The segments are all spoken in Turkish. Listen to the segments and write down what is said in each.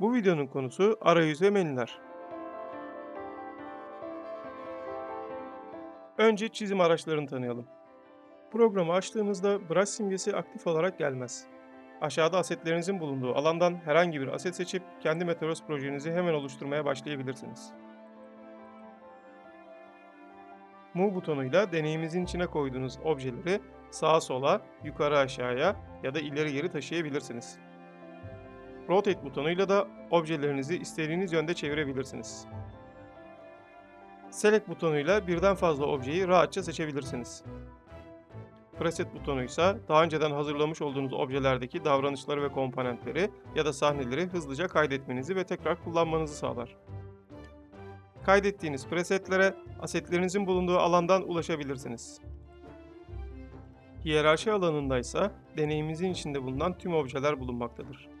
Bu videonun konusu arayüz ve menüler. Önce çizim araçlarını tanıyalım. Programı açtığınızda brush simgesi aktif olarak gelmez. Aşağıda asetlerinizin bulunduğu alandan herhangi bir aset seçip kendi Meteoros projenizi hemen oluşturmaya başlayabilirsiniz. Move butonuyla deneyimizin içine koyduğunuz objeleri sağa sola, yukarı aşağıya ya da ileri geri taşıyabilirsiniz. Rotate butonuyla da objelerinizi istediğiniz yönde çevirebilirsiniz. Select butonuyla birden fazla objeyi rahatça seçebilirsiniz. Preset butonu ise daha önceden hazırlamış olduğunuz objelerdeki davranışları ve komponentleri ya da sahneleri hızlıca kaydetmenizi ve tekrar kullanmanızı sağlar. Kaydettiğiniz presetlere asetlerinizin bulunduğu alandan ulaşabilirsiniz. Hiyerarşi alanında ise deneyimimizin içinde bulunan tüm objeler bulunmaktadır.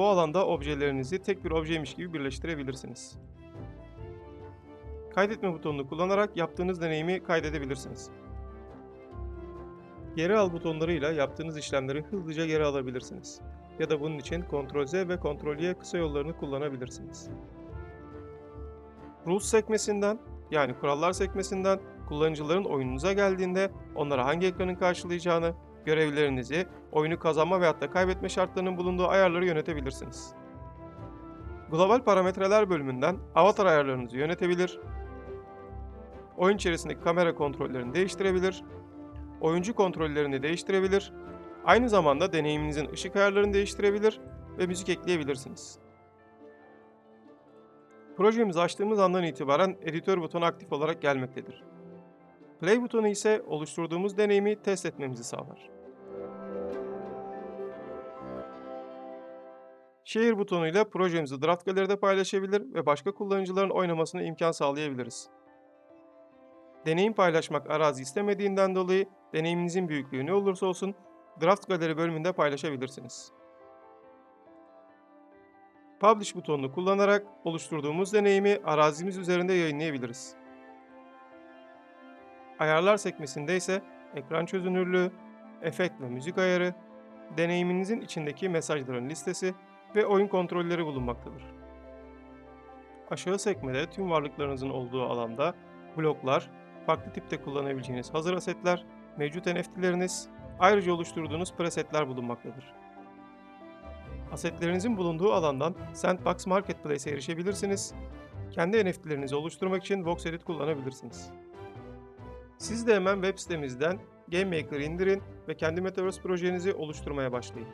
Bu alanda objelerinizi tek bir objeymiş gibi birleştirebilirsiniz. Kaydetme butonunu kullanarak yaptığınız deneyimi kaydedebilirsiniz. Geri al butonlarıyla yaptığınız işlemleri hızlıca geri alabilirsiniz. Ya da bunun için Ctrl-Z ve Ctrl-Y kısa yollarını kullanabilirsiniz. Rules sekmesinden yani kurallar sekmesinden kullanıcıların oyununuza geldiğinde onlara hangi ekranın karşılayacağını, görevlerinizi, oyunu kazanma veyahut da kaybetme şartlarının bulunduğu ayarları yönetebilirsiniz. Global parametreler bölümünden avatar ayarlarınızı yönetebilir, oyun içerisindeki kamera kontrollerini değiştirebilir, oyuncu kontrollerini değiştirebilir, aynı zamanda deneyiminizin ışık ayarlarını değiştirebilir ve müzik ekleyebilirsiniz. Projemizi açtığımız andan itibaren editör butonu aktif olarak gelmektedir. Play butonu ise oluşturduğumuz deneyimi test etmemizi sağlar. Share butonuyla projemizi Draft Gallery'de paylaşabilir ve başka kullanıcıların oynamasına imkan sağlayabiliriz. Deneyim paylaşmak arazi istemediğinden dolayı deneyiminizin büyüklüğü ne olursa olsun Draft Gallery bölümünde paylaşabilirsiniz. Publish butonunu kullanarak oluşturduğumuz deneyimi arazimiz üzerinde yayınlayabiliriz. Ayarlar sekmesinde ise ekran çözünürlüğü, efekt ve müzik ayarı, deneyiminizin içindeki mesajların listesi ve oyun kontrolleri bulunmaktadır. Aşağı sekmede tüm varlıklarınızın olduğu alanda bloklar, farklı tipte kullanabileceğiniz hazır asetler, mevcut NFT'leriniz, ayrıca oluşturduğunuz presetler bulunmaktadır. Asetlerinizin bulunduğu alandan Sandbox Marketplace'e erişebilirsiniz. Kendi NFT'lerinizi oluşturmak için Vox Edit kullanabilirsiniz. Siz de hemen web sitemizden GameMaker'ı indirin ve kendi Metaverse projenizi oluşturmaya başlayın.